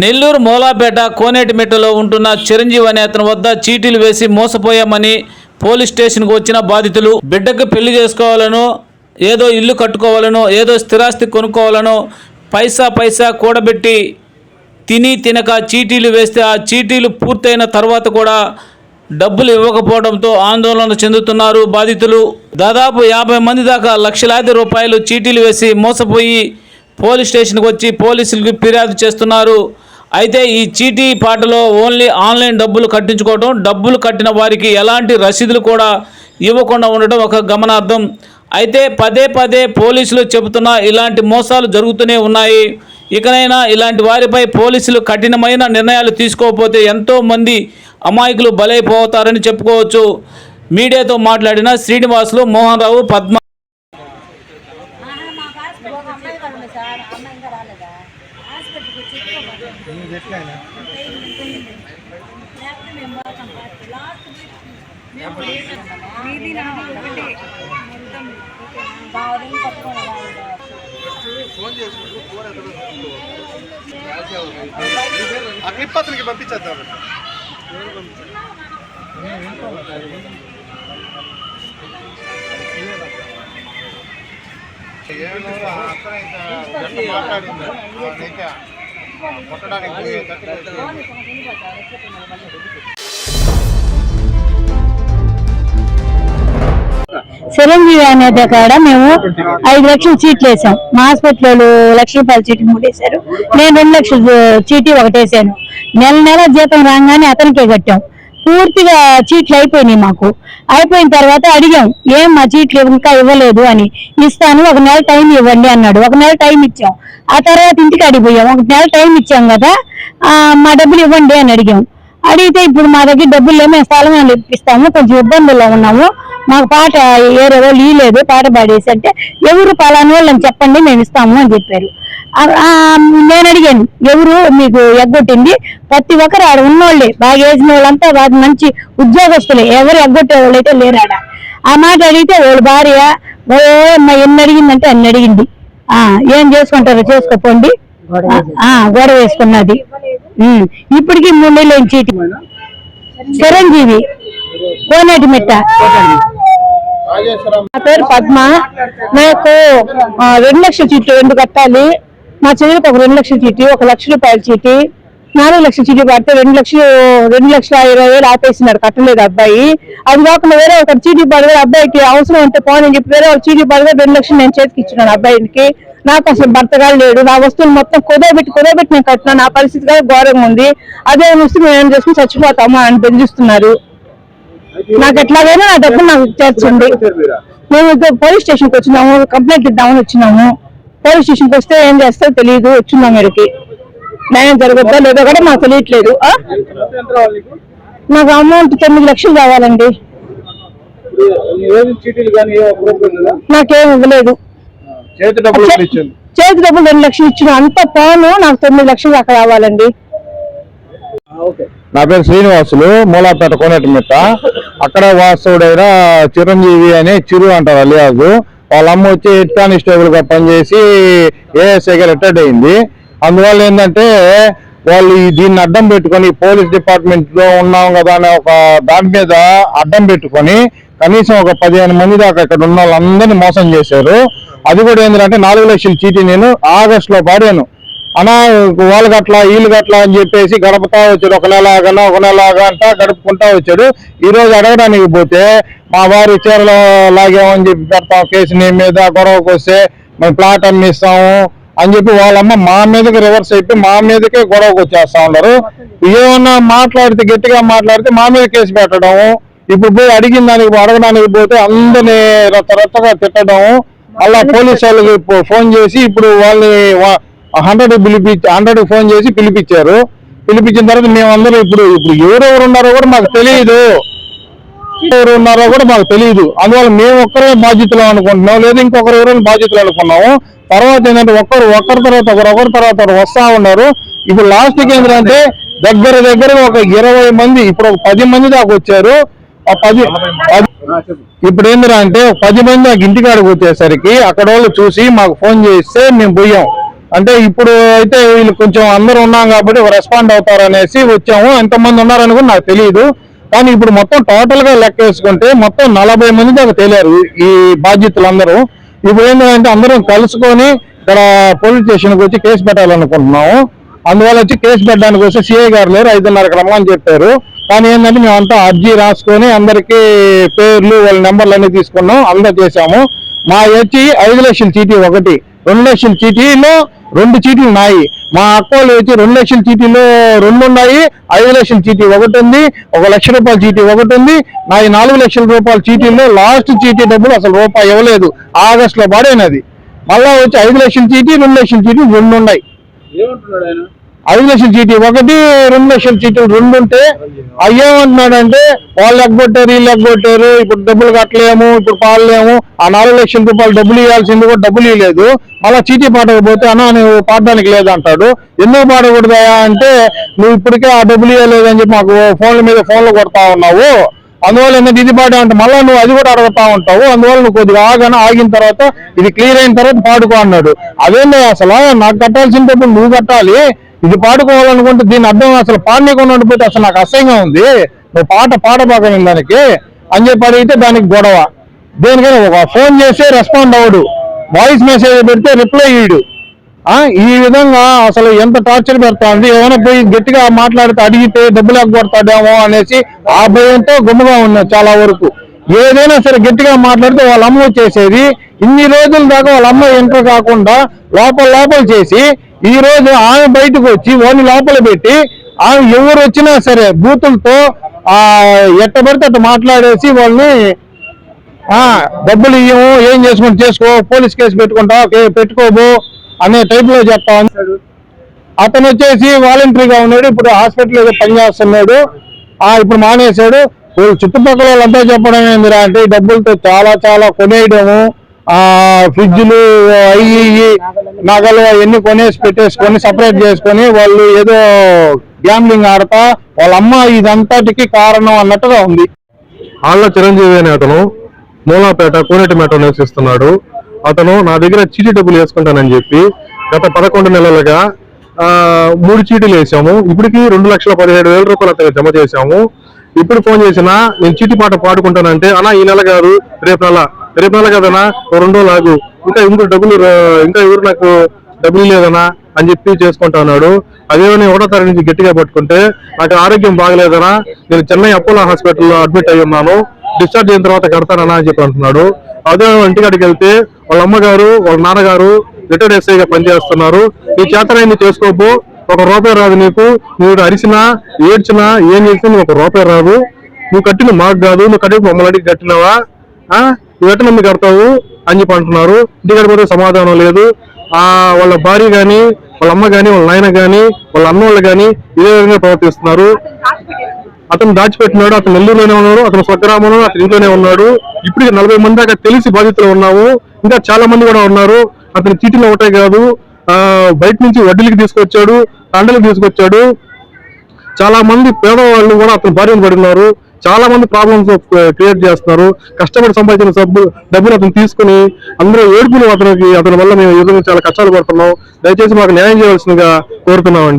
నెల్లూరు మోలాపేట కోనేటిమెట్టలో ఉంటున్న చిరంజీవి అనే అతని వద్ద చీటీలు వేసి మోసపోయామని పోలీస్ స్టేషన్కు వచ్చిన బాధితులు బిడ్డకు పెళ్ళి చేసుకోవాలనో ఏదో ఇల్లు కట్టుకోవాలనో ఏదో స్థిరాస్తి కొనుక్కోవాలనో పైసా పైసా కూడబెట్టి తిని తినక చీటీలు వేస్తే ఆ చీటీలు పూర్తయిన తర్వాత కూడా డబ్బులు ఇవ్వకపోవడంతో ఆందోళన చెందుతున్నారు బాధితులు. దాదాపు యాభై మంది దాకా లక్షలాది రూపాయలు చీటీలు వేసి మోసపోయి పోలీస్ స్టేషన్కి వచ్చి పోలీసులకు ఫిర్యాదు చేస్తున్నారు. అయితే ఈ చీటీ పాటలో ఓన్లీ ఆన్లైన్ డబ్బులు కట్టించుకోవడం డబ్బులు కట్టిన వారికి ఎలాంటి రసీదులు కూడా ఇవ్వకుండా ఉండటం ఒక గమనార్థం అయితే పదే పదే పోలీసులు చెబుతున్న ఇలాంటి మోసాలు జరుగుతూనే ఉన్నాయి. ఇకనైనా ఇలాంటి వారిపై పోలీసులు కఠినమైన నిర్ణయాలు తీసుకోకపోతే ఎంతోమంది అమాయకులు బలైపోతారని చెప్పుకోవచ్చు. మీడియాతో మాట్లాడిన శ్రీనివాసులు మోహన్ రావు పద్మ మా హాస్పిటల్ ఒక అమ్మాయి కూడా ఉంది సార్ ఆ అమ్మాయి ఇంకా రాలేదా హాస్పిటల్కి వచ్చి చెప్పుకోమన్నారు. వీక్ మేము లేట్ మొత్తం బాగా. ఆ క్లిప్ అతనికి పంపించేద్దాం. మాట్లాడింది చిరంజీవి అనే కాడ మేము ఐదు లక్షల చీట్లు వేసాం. మా హాస్పిటల్ లక్ష రూపాయల చీటీ మూడేశారు నేను రెండు లక్షల చీటీ ఒకటేసాను నెల నెల జీతం రాగానే అతనికే కట్టాం. పూర్తిగా చీట్లు అయిపోయినాయి మాకు. అయిపోయిన తర్వాత అడిగాం ఏం మా చీట్లు ఇంకా ఇవ్వలేదు అని. ఇస్తాను ఒక నెల టైం ఇవ్వండి అన్నాడు. ఒక నెల టైం ఇచ్చాం. ఆ తర్వాత ఇంటికి అడిగిపోయాం ఒక నెల టైం ఇచ్చాం కదా మా డబ్బులు ఇవ్వండి అని అడిగాం. అడిగితే ఇప్పుడు మా దగ్గర డబ్బులు లేవు మేము స్థలం ఇప్పిస్తాము కొంచెం ఇబ్బందుల్లో ఉన్నాము. మాకు పాట ఏరే వాళ్ళు లేదు పాట పాడేసి అంటే ఎవరు పలాని వాళ్ళని అని చెప్పండి మేము ఇస్తాము అని చెప్పారు. నేను అడిగాను ఎవరు మీకు ఎగ్గొట్టింది? ప్రతి ఒక్కరు ఆడ ఉన్నోళ్ళే బాగా వేసిన వాళ్ళంతా బాగా మంచి ఉద్యోగస్తులే ఎవరు ఎగ్గొట్టే వాళ్ళు అయితే లేరాడ. ఆ మాట అడిగితే వాళ్ళ భార్య ఓ అమ్మ ఎన్ని అడిగిందంటే అన్ని అడిగింది. ఆ ఏం చేసుకుంటారో చేసుకోపోండి. ఆ గొడవ వేసుకున్నది. ఇప్పటికి మూడు నెలలు అయింది చీటి. చిరంజీవి కోనేటి మిట్ట. నా పేరు పద్మ. నాకు రెండు లక్షల చీట్లు రెండు కట్టాలి. మా చెల్లెలకు ఒక రెండు లక్షల చీటీ ఒక లక్ష రూపాయల చీటీ నాలుగు లక్షల చీటీ పడితే రెండు లక్షలు రెండు లక్షల ఇరవై వేలు ఆపేసినాడు కట్టలేదు అబ్బాయి. అది కాకుండా వేరే ఒక చీటీ పడితే అబ్బాయికి అవసరం ఉంటే పోనీ చెప్పి వేరే ఒక చీటీ పడితే రెండు లక్షలు నేను చేతికి ఇచ్చినాను అబ్బాయికి. నాకు అసలు భర్తగా లేడు నా వస్తువులు మొత్తం కుదోబెట్టి కుదోబెట్టి నేను కట్టినా నా పరిస్థితి కూడా ఘోరంగా ఉంది. అదే వస్తే మేము ఏం చేసుకుని చచ్చిపోతాము అని బెదిరిస్తున్నారు. నాకు ఎట్లాగైనా నా డబ్బులు నాకు చేర్చండి. మేము పోలీస్ స్టేషన్కి వచ్చినాము కంప్లైంట్ ఇద్దామని వచ్చినాము. పోలీస్ స్టేషన్కి వస్తే ఏం చేస్తారో తెలియదు వచ్చినాం మీరుకి న్యాయం జరగద్దా లేదో కూడా మాకు తెలియట్లేదు? నాకు అమౌంట్ తొమ్మిది లక్షలు కావాలండి? నాకేం ఇవ్వలేదు. చేతి డబ్బులు రెండు లక్షలు ఇచ్చిన అంత పోను నాకు తొమ్మిది లక్షలు దాకా రావాలండి. నా పేరు శ్రీనివాసులు మూలాపేట కోనేటి మిట్ట. అక్కడ వాస్తవుడైన చిరంజీవి అని చిరు అంటారు అలియాజు. వాళ్ళ అమ్మ వచ్చి హెడ్ కానిస్టేబుల్గా పనిచేసి ఏఎస్ఐగా రిటైర్డ్ అయింది. అందువల్ల ఏంటంటే వాళ్ళు దీన్ని అడ్డం పెట్టుకొని పోలీస్ డిపార్ట్మెంట్లో ఉన్నాం కదా అనే ఒక దాని మీద అడ్డం పెట్టుకొని కనీసం ఒక పదిహేను మంది దాకా ఇక్కడ ఉన్న వాళ్ళందరినీ మోసం చేశారు. అది కూడా ఏంటంటే నాలుగు లక్షల చీటీ నేను ఆగస్ట్లో పాడాను. అనా వాళ్ళకి అట్లా వీళ్ళకి అట్లా అని చెప్పేసి గడపతా వచ్చాడు. ఒక నెల ఆగనా ఒక నెల ఆగంట గడుపుకుంటా వచ్చాడు. ఈ రోజు అడగడానికి పోతే మా వారి చీరలు లాగామని చెప్పి పెడతాం కేసు నీ మీద గొడవకు వస్తే మేము ప్లాట్ అమ్మిస్తాము అని చెప్పి వాళ్ళమ్మ మా మీదకి రివర్స్ అయిపోయి మా మీదకే గొడవకు వచ్చేస్తా ఉన్నారు. ఏమన్నా మాట్లాడితే గట్టిగా మాట్లాడితే మా మీద కేసు పెట్టడం ఇప్పుడు పోయి అడిగిన దానికి అడగడానికి పోతే అందరిని రచ్చగా తిట్టడం అలా పోలీసు వాళ్ళకి ఫోన్ చేసి ఇప్పుడు వాళ్ళని హండ్రెడ్ పిలిపి హండ్రెడ్ ఫోన్ చేసి పిలిపించారు. పిలిపించిన తర్వాత మేమందరూ ఇప్పుడు ఇప్పుడు ఎవరెవరు ఉన్నారో కూడా మాకు తెలియదు ఎవరు ఉన్నారో కూడా మాకు తెలియదు అందువల్ల మేము ఒక్కరే బాధ్యతలు అనుకుంటున్నాం. లేదా ఇంకొకరు ఎవరైనా బాధ్యతలు అనుకున్నాము. తర్వాత ఏంటంటే ఒక్కరు ఒక్కరి తర్వాత ఒకరు ఒకరి తర్వాత ఒకరు వస్తా ఉన్నారు. ఇప్పుడు లాస్ట్కి ఏంటంటే దగ్గర దగ్గర ఒక ఇరవై మంది ఇప్పుడు ఒక పది మంది దాకా వచ్చారు. ఆ పది ఇప్పుడు ఏందిరా అంటే పది మంది నాకు ఇంటికాడికి వచ్చేసరికి అక్కడ వాళ్ళు చూసి మాకు ఫోన్ చేస్తే మేము పోయాం. అంటే ఇప్పుడు అయితే వీళ్ళు కొంచెం అందరూ ఉన్నాం కాబట్టి రెస్పాండ్ అవుతారు అనేసి వచ్చాము. ఎంతమంది ఉన్నారని కూడా నాకు తెలియదు కానీ ఇప్పుడు మొత్తం టోటల్గా లెక్క వేసుకుంటే మొత్తం నలభై మంది దాకా తేలారు ఈ బాధ్యతలందరూ. ఇప్పుడు ఏంటంటే అందరం కలుసుకొని ఇక్కడ పోలీస్ స్టేషన్కి వచ్చి కేసు పెట్టాలనుకుంటున్నాము. అందువల్ల వచ్చి కేసు పెట్టడానికి వస్తే సిఐ గారు లేరు ఐదున్నరకు రమ్మని చెప్పారు. కానీ ఏంటంటే మేమంతా అర్జీ రాసుకొని అందరికీ పేర్లు వాళ్ళ నెంబర్లు అన్ని తీసుకున్నాం అందరు చేశాము మా వచ్చి ఐదు లక్షల చీటీ ఒకటి రెండు లక్షల చీటీలో రెండు చీటీలు ఉన్నాయి. మా అక్కోళ్ళు వచ్చి రెండు లక్షల చీటీలో రెండు ఉన్నాయి. ఐదు లక్షల చీటీ ఒకటి ఉంది. ఒక లక్ష రూపాయల చీటీ ఒకటి ఉంది. నా నాలుగు లక్షల రూపాయల చీటీల్లో లాస్ట్ చీటీ డబ్బులు అసలు రూపాయి ఇవ్వలేదు. ఆగస్టులో లో మళ్ళా వచ్చి ఐదు లక్షల చీటీ రెండు లక్షల చీటీ రెండు ఉన్నాయి. ఏమంటున్నాడు ఆయన? ఐదు లక్షల చీటీ. ఒకటి రెండు లక్షల చీటీలు రెండు ఉంటే అయ్యేమంటున్నాడంటే వాళ్ళు ఎగ్గొట్టారు వీళ్ళు ఎగ్గొట్టారు ఇప్పుడు డబ్బులు కట్టలేము ఇప్పుడు పాడలేము. ఆ నాలుగు లక్షల రూపాయలు డబ్బులు ఇవ్వాల్సింది కూడా డబ్బులు ఇవ్వలేదు. మళ్ళీ చీటీ పాడకపోతే అన్న నువ్వు పాడడానికి లేదంటాడు. ఎందుకు పాడకూడదా అంటే నువ్వు ఇప్పటికే ఆ డబ్బులు ఇవ్వలేదు అని చెప్పి మాకు ఫోన్ల మీద ఫోన్లు కొడతా ఉన్నావు. అందువల్ల ఏంటంటే ఇది పాడే అంటే మళ్ళీ నువ్వు అది కూడా అడుగుతా ఉంటావు. అందువల్ల నువ్వు కొద్దిగా ఆగానే. ఆగిన తర్వాత ఇది క్లియర్ అయిన తర్వాత పాడుకో అన్నాడు. అదేంటి అసలు? నాకు కట్టాల్సిన డబ్బులు నువ్వు కట్టాలి. ఇది పాడుకోవాలనుకుంటే దీని అర్థం అసలు పాడనీకుండా ఉండిపోతే అసలు నాకు అసహ్యంగా ఉంది. నువ్వు పాట పాడబాకని దానికి. అని చెప్పి అడిగితే దానికి గొడవ. దేనికైనా ఒక ఫోన్ చేసి రెస్పాండ్ అవడు వాయిస్ మెసేజ్ పెడితే రిప్లై ఇయ్యడు. ఈ విధంగా అసలు ఎంత టార్చర్ పెడతాంది? ఏమైనా పోయి గట్టిగా మాట్లాడితే అడిగితే డబ్బులు కొడతాడేమో అనేసి ఆ భయంతో గుమ్మగా ఉన్నా చాలా వరకు. ఏదైనా సరే గట్టిగా మాట్లాడితే వాళ్ళ అమ్మ వచ్చేసేది. ఇన్ని రోజుల దాకా వాళ్ళ అమ్మ ఎంటర్ కాకుండా లోపల లోపల చేసి ఈ రోజు ఆమె బయటకు వచ్చి వాడిని లోపల పెట్టి ఆమె ఎవరు వచ్చినా సరే బూతులతో ఆ ఎట్ట పడితే అట్ట మాట్లాడేసి వాళ్ళని ఆ డబ్బులు ఇయ్యము ఏం చేసుకుంటూ చేసుకో పోలీస్ కేసు పెట్టుకుంటా పెట్టుకోబో అనే టైప్లో చెప్తా ఉన్నాడు. అతను వచ్చేసి వాలంటరీగా ఉన్నాడు. ఇప్పుడు హాస్పిటల్ ఏదో పనిచేస్తున్నాడు ఆ ఇప్పుడు మానేశాడు. వీళ్ళు చుట్టుపక్కల వాళ్ళంతా చెప్పడం ఏందిరా అంటే డబ్బులతో చాలా చాలా కొనేయడము ఆ ఫ్రిడ్జ్లు అయ్యి నగలు అవన్నీ కొనేసి పెట్టేసుకొని సపరేట్ చేసుకొని వాళ్ళు ఏదో గ్యాంబ్లింగ్ ఆడతా వాళ్ళ అమ్మ ఇదంతటికి కారణం అన్నట్టుగా ఉంది. వాళ్ళ చిరంజీవి అనే అతను మూలాపేట కోనేటిమేట నివసిస్తున్నాడు. అతను నా దగ్గర చీటీ డబ్బులు వేసుకుంటానని చెప్పి గత పదకొండు నెలలుగా మూడు చీటీలు వేసాము. ఇప్పటికి రెండు లక్షల పదిహేడు వేల రూపాయలు అతను జమ చేశాము. ఇప్పుడు ఫోన్ చేసినా నేను చీటి పాట పాడుకుంటానంటే అన్నా ఈ నెల కాదు రేపు నెల రేపు నెల కదనా ఓ లాగు. ఇంకా ఇంకో డబ్బులు ఇంకా ఎవరు నాకు డబ్బులు లేదనా అని చెప్పి చేసుకుంటా ఉన్నాడు. అదేమో నేను ఒకటో తరగతి నుంచి గట్టిగా పట్టుకుంటే నాకు ఆరోగ్యం బాగలేదనా నేను చెన్నై అపోలో హాస్పిటల్లో అడ్మిట్ అయి ఉన్నాను డిశ్చార్జ్ అయిన తర్వాత కడతానన్నా అని చెప్పి అంటున్నాడు. అదే ఇంటికాడికి వెళ్తే వాళ్ళ అమ్మగారు వాళ్ళ నాన్నగారు రిటైర్డ్ ఎస్ఐగా పనిచేస్తున్నారు. నీ చేతనైంది చేసుకోబో ఒక రూపాయి రాదు నీకు. నువ్వు అరిచినా ఏడ్చినా ఏం చేసినా నువ్వు ఒక రూపాయి రాదు. నువ్వు కట్టిన మాకు కాదు నువ్వు కట్టిన మమ్మల్ని కట్టినావా? నువ్వు ఎట్ట నమ్మి కడతావు అని చెప్పి అంటున్నారు. ఇంటికాడికి పోతే సమాధానం లేదు. ఆ వాళ్ళ భార్య కానీ వాళ్ళ అమ్మ కానీ వాళ్ళ నాయన కానీ వాళ్ళ అన్నోళ్ళు కానీ ఇదే విధంగా ప్రవర్తిస్తున్నారు. అతను దాచిపెట్టినాడు అతను నెల్లూరులోనే ఉన్నాడు అతను స్వగ్రామంలో అతను ఇంట్లోనే ఉన్నాడు. ఇప్పటికి నలభై మంది దాకా తెలిసి బాధితులు ఉన్నాము. ఇంకా చాలా మంది కూడా ఉన్నారు. అతని చీటీలు ఒకటే కాదు. బయట నుంచి వడ్డీలకి తీసుకొచ్చాడు. అండలు తీసుకొచ్చాడు. చాలా మంది పేదవాళ్ళు కూడా అతను భార్యను పడినారు. చాలా మంది ప్రాబ్లమ్స్ క్రియేట్ చేస్తున్నారు. కష్టపడి సంపాదించిన సబ్బు డబ్బులు అతను తీసుకుని అందరూ ఏడుపులు అతనికి అతని వల్ల మేము ఈ విధంగా చాలా కష్టాలు పడుతున్నాం. దయచేసి మాకు న్యాయం చేయవలసిందిగా కోరుతున్నామండి.